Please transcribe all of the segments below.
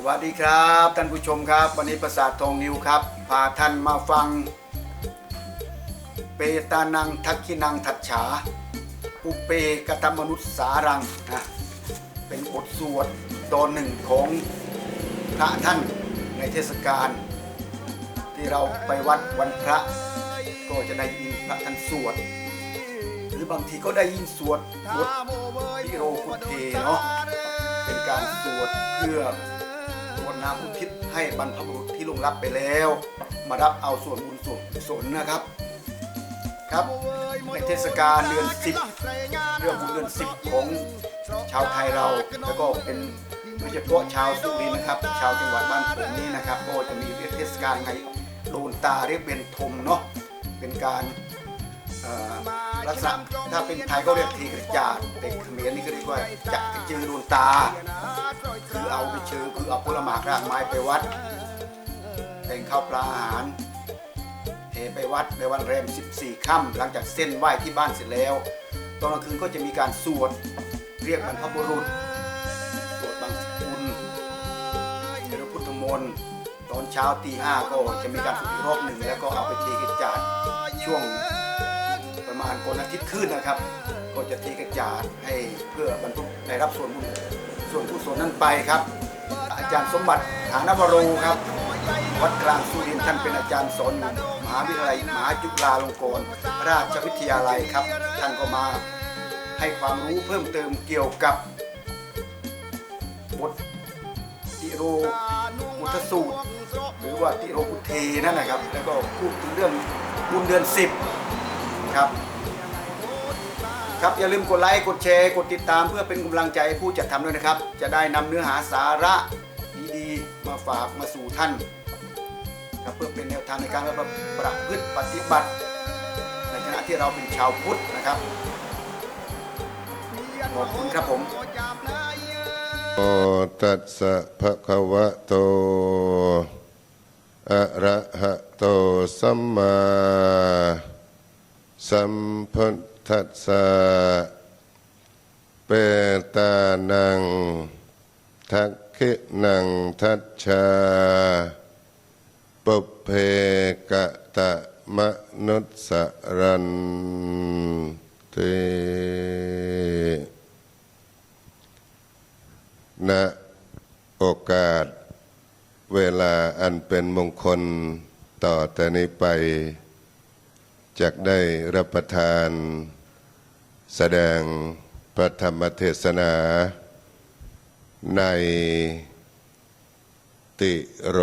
สวัสดีครับท่านผู้ชมครับ วันนี้ประสาททองนิวครับพาท่านมาฟัง เปตานังทักขินังทัจฉาปุเปกตมนุษย์สารังนะเป็นบทสวดตอนหนึ่งของพระท่านในเทศกาลที่เราไปวัดวันพระ ก็จะได้ยินพระท่านสวด หรือบางทีก็ได้ยินสวดบทพิโรคุเทเนาะเป็นการสวดเพื่อ สวดน้ำอุทิศให้บรรพบุรุษที่ลงลับไปแล้ว มารับเอาส่วนบุญส่วนกุศลนะครับ ครับในเทศกาลเดือนสิบเรื่องของเดือนสิบของชาวไทยเราแล้วก็เป็นโดยเฉพาะชาวสุรินทร์นะครับ ชาวจังหวัดบ้านผมนี่นะครับก็จะมีเทศกาลไงโลนตาเรียกเป็นทมเนาะเป็นการ ลักษณะถ้าเป็นไทยก็เรียกทีกระจาดแต่เขมรนี่ก็เรียกว่าจักรจือโลนตา คือเอาไปเชิญคือเอาผลหมากรากไม้ไปวัดแต่งข้าวปลาอาหารเทไปวัดในวันแรม 14 ค่ำหลังจากเส้นไหว้ที่บ้านเสร็จแล้ว ตอนกลางคืนก็จะมีการสวดเรียกบรรพบุรุษสวดบางสกุลเจริญพุทธมนต์ตอนเช้าตีห้าก็จะมีการสวดอีกรอบหนึ่งแล้วก็เอาไปเทกระจาดช่วง ประมาณก่อนอาทิตย์ขึ้นนะครับ ก็จะเทกระจาดให้เพื่อบรรทุกได้รับส่วนบุญส่วนกุศลนั้นไปครับ อาจารย์สมบัติฐานวโรครับ วัดกลางสุรินทร์ท่านเป็นอาจารย์สอนอยู่มหาวิทยาลัยมหาจุฬาลงกรณราชวิทยาลัยครับ ท่านก็มาให้ความรู้เพิ่มเติมเกี่ยวกับบทติโรมุทสูตร หรือว่าติโรกุเทนั่นนะครับ แล้วก็พูดถึงเรื่องบุญเดือนสิบ ครับ ครับอย่าลืมกดไลค์กดแชร์กดติดตามเพื่อเป็นกำลังใจให้ผู้จัดทำด้วยนะครับ จะได้นำเนื้อหาสาระดีๆ มาฝากมาสู่ท่านครับเพื่อเป็นแนวทางในการประพฤติปฏิบัติ ในขณะที่เราเป็นชาวพุทธนะครับขอบคุณครับผมโอตัสสะภะคะวะโตอะระหะโตสัมมา สัมพุทธัสสะเปตานัง ทักขินังทัชชาปุเพกะตะมนุสสรันติณโอกาส เวลาอันเป็นมงคลต่อแต่นี้ไป จากได้รับประทาน แสดงพระธรรมเทศนา ในติโร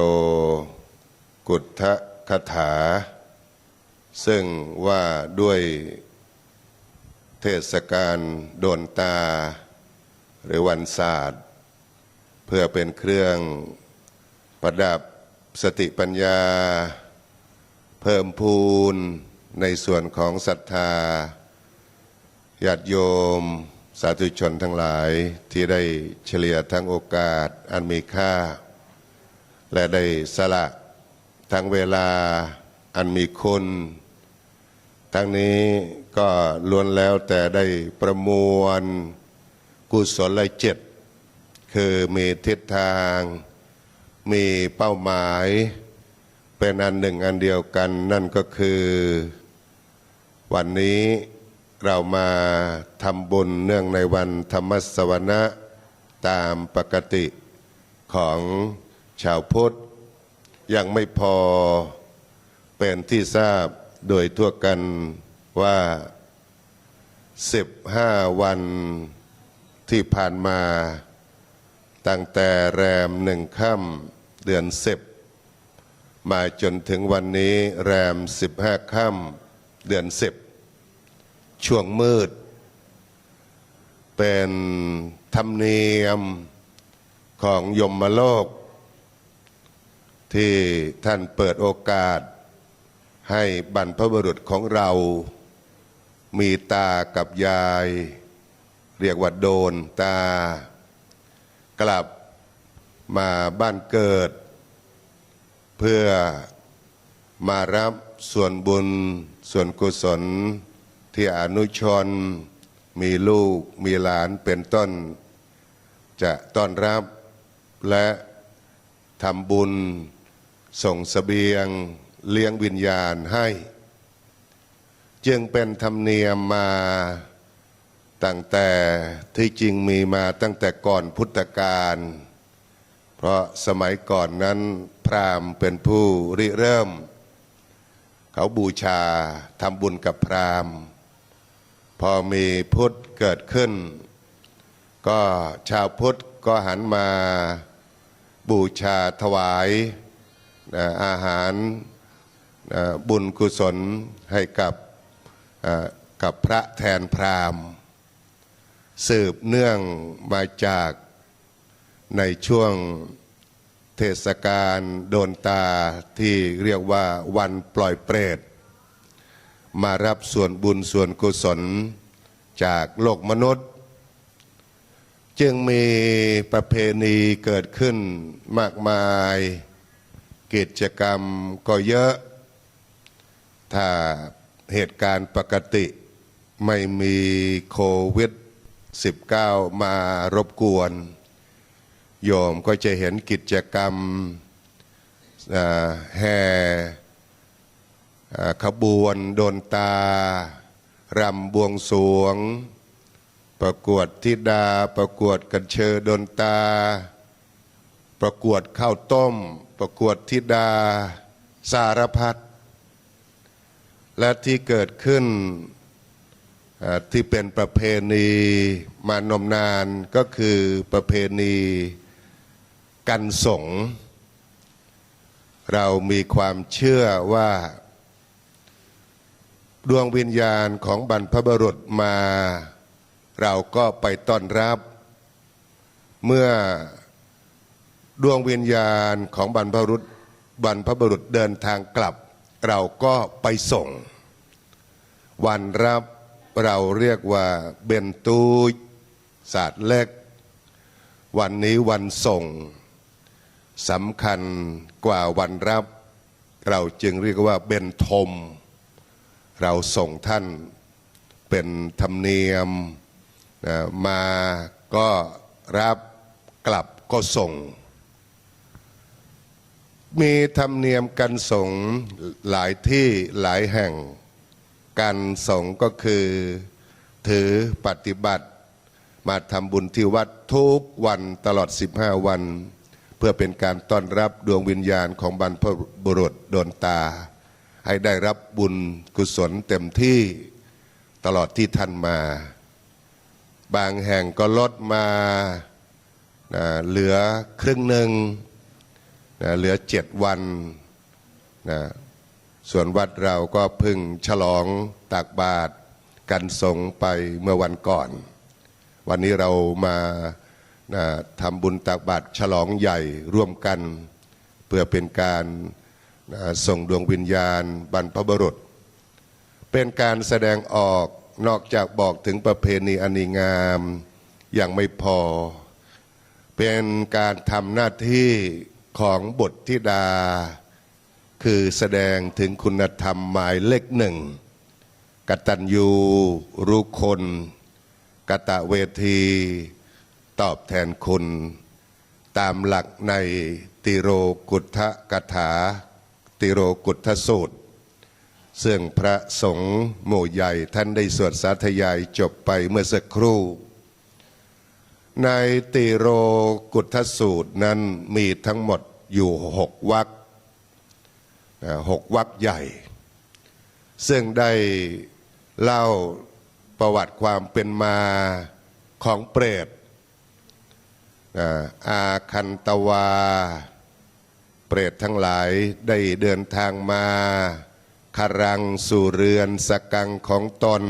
กุฏทคถา ซึ่งว่าด้วยเทศกาลโดนตา หรือวันศาสตร์ เพื่อเป็นเครื่องประดับสติปัญญา เพิ่มพูน ในส่วนของศรัทธาญาติโยม สาธุชนทั้งหลายที่ได้เฉลี่ยทั้งโอกาสอันมีค่า และได้สละทั้งเวลาอันมีคุณ ทั้งนี้ก็ล้วนแล้วแต่ได้ประมวลกุศลเจ็ดคือมีทิศทาง มีเป้าหมาย เป็นอันหนึ่งอันเดียวกันนั่นก็คือ วันนี้เรามาทำบุญเนื่องในวันธรรมสวนะตามปกติของชาวพุทธ ยังไม่พอเป็นที่ทราบโดยทั่วกันว่า 15 วันที่ผ่านมา ตั้งแต่แรมหนึ่งค่ำเดือนสิบมาจนถึงวันนี้แรมสิบห้าค่ำเดือนสิบ ช่วงมืด เป็นธรรมเนียมของยมโลก ที่ท่านเปิดโอกาส ให้บรรพบุรุษของเรา มีตากับยาย เรียกว่าโดนตา กลับมาบ้านเกิด เพื่อมารับส่วนบุญส่วนกุศล ที่อนุชนมีลูกมีหลานเป็นต้น จะต้อนรับและทำบุญส่งเสบียงเลี้ยงวิญญาณให้ จึงเป็นธรรมเนียมมาตั้งแต่ที่จริงมีมาตั้งแต่ก่อนพุทธกาลเพราะสมัยก่อนนั้นพราหมณ์เป็นผู้ริเริ่ม เขาบูชาทำบุญกับพราหมณ์ พอมีพุทธเกิดขึ้น ก็ชาวพุทธก็หันมาบูชาถวายนะอาหารนะบุญกุศลให้กับกับพระแทนพราหมณ์ สืบเนื่องมาจากในช่วงเทศกาลโดนตาที่เรียกว่าวันปล่อยเปรต มารับส่วนบุญส่วนกุศลจากโลกมนุษย์ จึงมีประเพณีเกิดขึ้นมากมาย กิจกรรมก็เยอะ ถ้าเหตุการณ์ปกติไม่มีโควิด 19 มารบกวน โยมก็จะเห็นกิจกรรมแห่ ขบวนโดนตารำบวงสวง ประกวดธิดา ประกวดกันเชอดนตา ประกวดข้าวต้ม ประกวดธิดาสารพัดและที่เกิดขึ้นที่เป็นประเพณีมานมนานก็คือประเพณีกันสง เรามีความเชื่อว่า ดวงวิญญาณของบรรพบุรุษมา เราก็ไปต้อนรับ เมื่อดวงวิญญาณของบรรพบุรุษบรรพบุรุษเดินทางกลับ เราก็ไปส่ง วันรับเราเรียกว่าเบนตูศาสตร์เล็ก วันนี้วันส่งสำคัญกว่าวันรับ เราจึงเรียกว่าเบนทม เราส่งท่านเป็นธรรมเนียมนะมาก็รับกลับก็ส่ง มีธรรมเนียมกันส่งหลายที่หลายแห่ง การส่งก็คือถือปฏิบัติมาทำบุญที่วัดทุกวันตลอด 15 วัน เพื่อเป็นการต้อนรับดวงวิญญาณของบรรพบุรุษโดนตา ให้ได้รับบุญกุศลเต็มที่ตลอดที่ท่านมา บางแห่งก็ลดมานะเหลือครึ่งหนึ่งนะเหลือเจ็ดวันนะส่วนวัดเราก็เพึ่งฉลองตากบาตรกันสงไปเมื่อวันก่อน วันนี้เรามานะทำบุญตากบาตรฉลองใหญ่ร่วมกัน เพื่อเป็นการ ส่งดวงวิญญาณบรรพบุรุษ เป็นการแสดงออกนอกจากบอกถึงประเพณีอันงามอย่างไม่พอ เป็นการทำหน้าที่ของบทธิดา คือแสดงถึงคุณธรรมหมายเลขหนึ่งกตัญญูรู้คนกตะเวที ตอบแทนคุณ ตามหลักในติโรกุทธกถา ติโรกุทธสูตร ซึ่งพระสงฆ์หมู่ใหญ่ท่านได้สวดสาธยายจบไปเมื่อสักครู่ ในติโรกุทธสูตรนั้นมีทั้งหมดอยู่หกวรรคอ่าหกวรรคใหญ่ ซึ่งได้เล่าประวัติความเป็นมาของเปรตอาอาคันตวา เปรตทั้งหลายได้เดินทางมาคารังสู่เรือนสกังของตน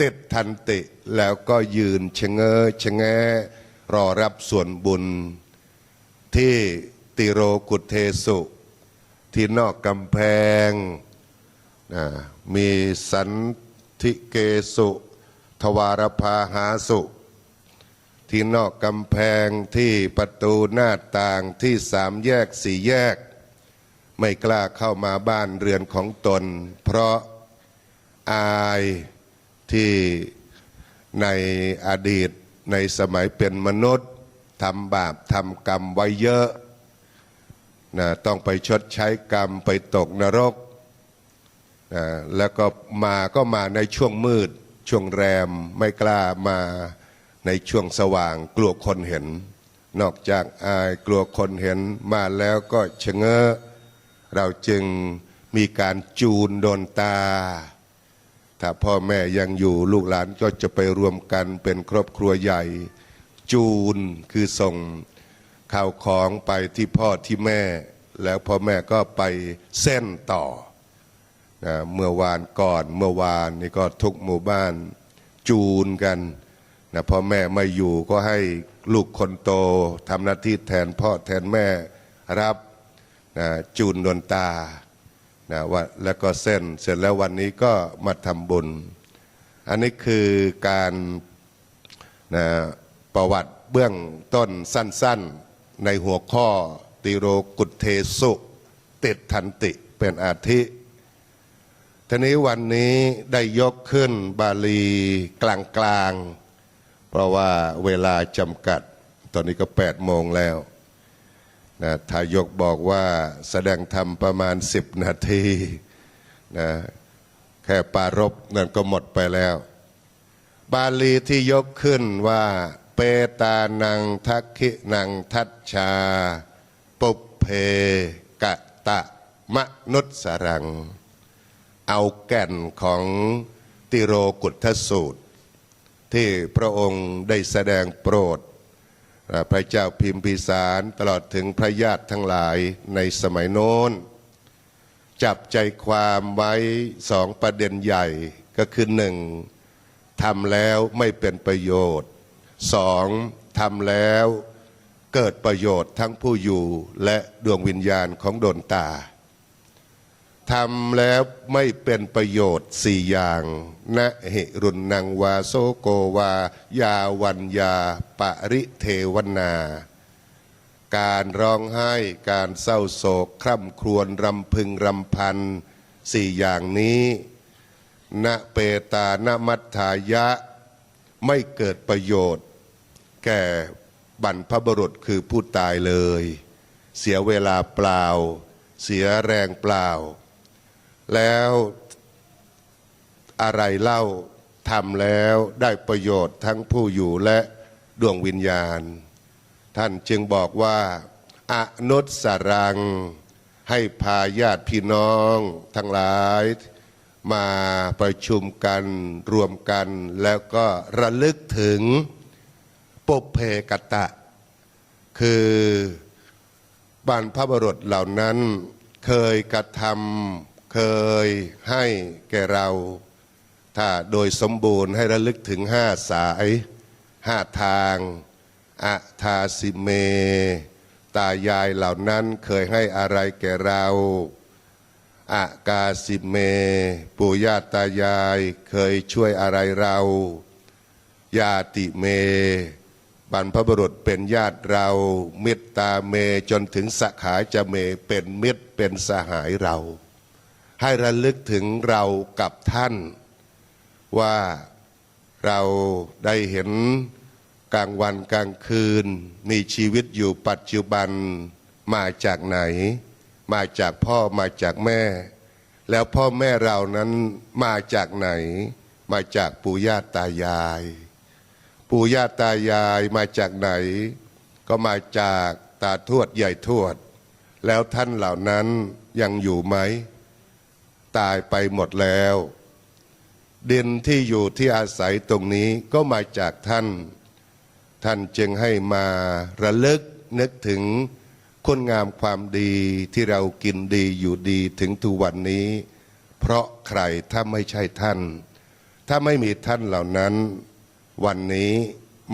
ติดทันติแล้วก็ยืนชะเง้อชะแงรอรับส่วนบุญ ที่ติโรกุเทสุ ที่นอกกำแพงมีสันทิเกสุ ทวารพาหาสุ ที่นอกกำแพงที่ประตูหน้าต่างที่สามแยกสี่แยก ไม่กล้าเข้ามาบ้านเรือนของตน เพราะอายที่ในอดีตในสมัยเป็นมนุษย์ทำบาปทำกรรมไว้เยอะนะต้องไปชดใช้กรรมไปตกนรกนะแล้วก็มาก็มาในช่วงมืดช่วงแรมไม่กล้ามา ในช่วงสว่างกลัวคนเห็น นอกจากอายกลัวคนเห็นมาแล้วก็ชะเง้อเราจึงมีการจูนโดนตา ถ้าพ่อแม่ยังอยู่ลูกหลานก็จะไปรวมกันเป็นครอบครัวใหญ่ จูนคือส่งข่าวของไปที่พ่อที่แม่ แล้วพ่อแม่ก็ไปเส้นต่อนะเมื่อวานก่อนเมื่อวานนี่ก็ทุกหมู่บ้านจูนกัน นะพ่อแม่ไม่อยู่ก็ให้ลูกคนโตทำหน้าที่แทนพ่อแทนแม่รับนะจูนดนตานะว่าแล้วก็เส้นเสร็จแล้ววันนี้ก็มาทำบุญ อันนี้คือการนะประวัติเบื้องต้นสั้น ๆในหัวข้อติโรกุตเทสุติดทันติเป็นอาทิทีนี้วันนี้ได้ยกขึ้นบาลีกลางๆ เพราะว่าเวลาจำกัดตอนนี้ก็8โมงแล้วนะทายกบอกว่าแสดงธรรมประมาณสิบนาทีนะแค่ปารบนั่นก็หมดไปแล้ว บาลีที่ยกขึ้นว่า เปตานังทักขินังทัชชา ปุพเพกะตะมนุษสรัง เอาแก่นของติโรกุทธสูตร ที่พระองค์ได้แสดงโปรด พระเจ้าพิมพิสารตลอดถึงพระญาติทั้งหลายในสมัยโน้น จับใจความไว้สองประเด็นใหญ่ก็คือหนึ่งทำแล้วไม่เป็นประโยชน์สองทำแล้วเกิดประโยชน์ทั้งผู้อยู่และดวงวิญญาณของดนตา ทำแล้วไม่เป็นประโยชน์สี่อย่างนะหิรุนนังวาโซโกวา ยาวันยาปริเทวนา การร้องไห้การเศร้าโศก คร่ำครวญรำพึงรำพันสี่อย่างนี้ณเปตานมัฏฐายะ ไม่เกิดประโยชน์ แก่บรรพบรุษคือผู้ตายเลย เสียเวลาเปล่า เสียแรงเปล่า แล้วอะไรเล่าทำแล้วได้ประโยชน์ทั้งผู้อยู่และดวงวิญญาณ ท่านจึงบอกว่าอนุสรัง ให้พาญาติพี่น้องทั้งหลาย มาประชุมกันรวมกัน แล้วก็ระลึกถึงปุเพกตะ คือบรรพบรุษเหล่านั้นเคยกระทำ เคยให้แก่เรา ถ้าโดยสมบูรณ์ให้ระลึกถึงห้าสายห้าทางอะทาสิเม ตายายเหล่านั้นเคยให้อะไรแก่เราอากาสิเม ปู่ย่าตายายเคยช่วยอะไรเราญาติเม บรรพบุรุษเป็นญาติเรามิตรตาเมจนถึงสขายจะเมเป็นมิตรเป็นสหายเรา ให้ระลึกถึงเรากับท่าน ว่าเราได้เห็นกลางวันกลางคืน มีชีวิตอยู่ปัจจุบันมาจากไหน มาจากพ่อมาจากแม่ แล้วพ่อแม่เรานั้นมาจากไหน มาจากปู่ย่าตายาย ปู่ย่าตายายมาจากไหน ก็มาจากตาทวดใหญ่ทวด แล้วท่านเหล่านั้นยังอยู่ไหม ตายไปหมดแล้ว ดินที่อยู่ที่อาศัยตรงนี้ก็มาจากท่าน ท่านจึงให้มาระลึกนึกถึงคุณงามความดีที่เรากินดีอยู่ดีถึงทุกวันนี้ เพราะใครถ้าไม่ใช่ท่าน ถ้าไม่มีท่านเหล่านั้น วันนี้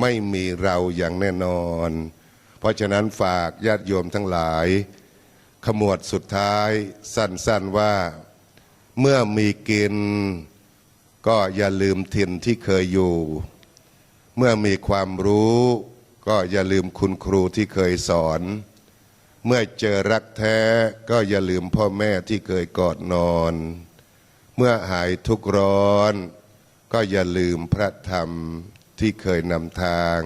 ไม่มีเราอย่างแน่นอน เพราะฉะนั้นฝากญาติโยมทั้งหลาย ขมวดสุดท้ายสั้นๆว่า เมื่อมีกินก็อย่าลืมถิ่นที่เคยอยู่ เมื่อมีความรู้ก็อย่าลืมคุณครูที่เคยสอน เมื่อเจอรักแท้ก็อย่าลืมพ่อแม่ที่เคยกอดนอน เมื่อหายทุกข์ร้อน ก็อย่าลืมพระธรรมที่เคยนำทาง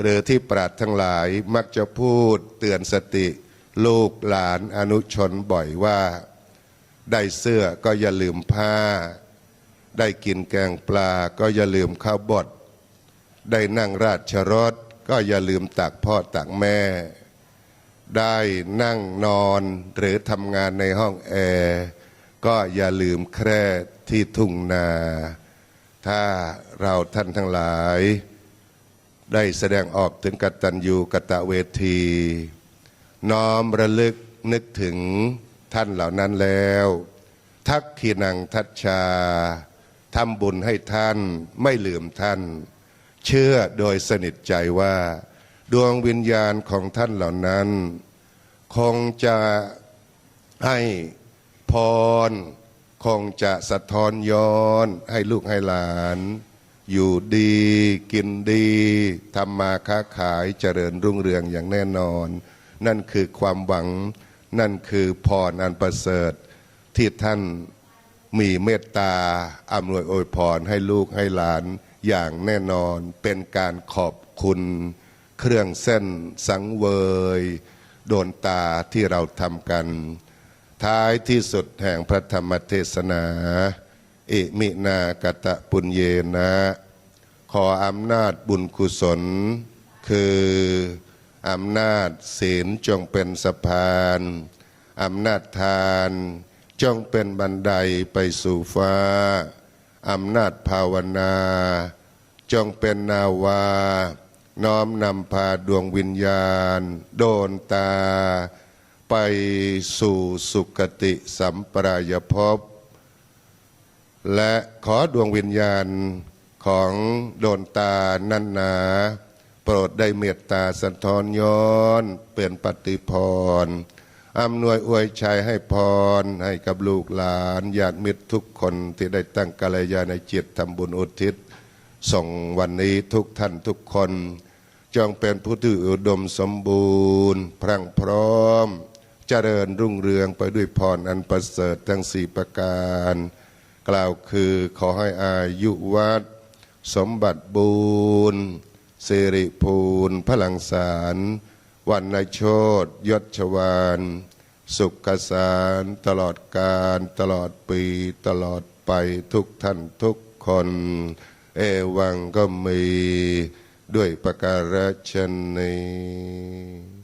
หรือที่ปราดทั้งหลายมักจะพูดเตือนสติ ลูกหลานอนุชนบ่อยว่า ได้เสื้อก็อย่าลืมผ้า ได้กินแกงปลาก็อย่าลืมข้าวบด ได้นั่งราชรถก็อย่าลืมตักพ่อตักแม่ ได้นั่งนอนหรือทำงานในห้องแอร์ก็อย่าลืมแคร่ที่ทุ่งนา ถ้าเราท่านทั้งหลาย ได้แสดงออกถึงกตัญญูกตะเวที น้อมระลึกนึกถึง ท่านเหล่านั้นแล้ว ทักขีนังทัชชาทำบุญให้ท่านไม่ลืมท่าน เชื่อโดยสนิทใจว่า ดวงวิญญาณของท่านเหล่านั้น คงจะให้พร คงจะสะท้อนย้อนให้ลูกให้หลาน อยู่ดีกินดีทำมาค้าขายเจริญรุ่งเรืองอย่างแน่นอน นั่นคือความหวัง นั่นคือพรอันประเสริฐที่ท่านมีเมตตาอำนวยอวยพรให้ลูกให้หลานอย่างแน่นอนเป็นการขอบคุณเครื่องเส้นสังเวย โดนตาที่เราทำกัน ท้ายที่สุดแห่งพระธรรมเทศนา อิมินากตะปุญเยนะ ขออำนาจบุญกุศล คือ อำนาจศีลจงเป็นสะพานอำนาจทานจงเป็นบันไดไปสู่ฟ้าอำนาจภาวนา จงเป็นนาวา น้อมนำพาดวงวิญญาณ โดนตา ไปสู่สุคติสัมปรายภพ และขอดวงวิญญาณของโดนตานันนา ปรดได้เมตตาสะท้อนย้อนเป็นปฏิพรอำนวยอวยชัยให้พรให้กับลูกหลานญาติมิตรทุกคนที่ได้ตั้งกัลยาณจิตทำบุญอุทิศ ส่งวันนี้ทุกท่านทุกคน จงเป็นผู้ที่อุดมสมบูรณ์ พรั่งพร้อม เจริญรุ่งเรืองไปด้วยพรอันประเสริฐทั้งสี่ประการ กล่าวคือขอให้อายุวัดสมบัติบูรณ์ สิริภูลพลังสารวันนโชตยศชวานสุขสารตลอดการตลอดปีตลอดไปทุกท่านทุกคน เอวังก็มีด้วยประการฉนี้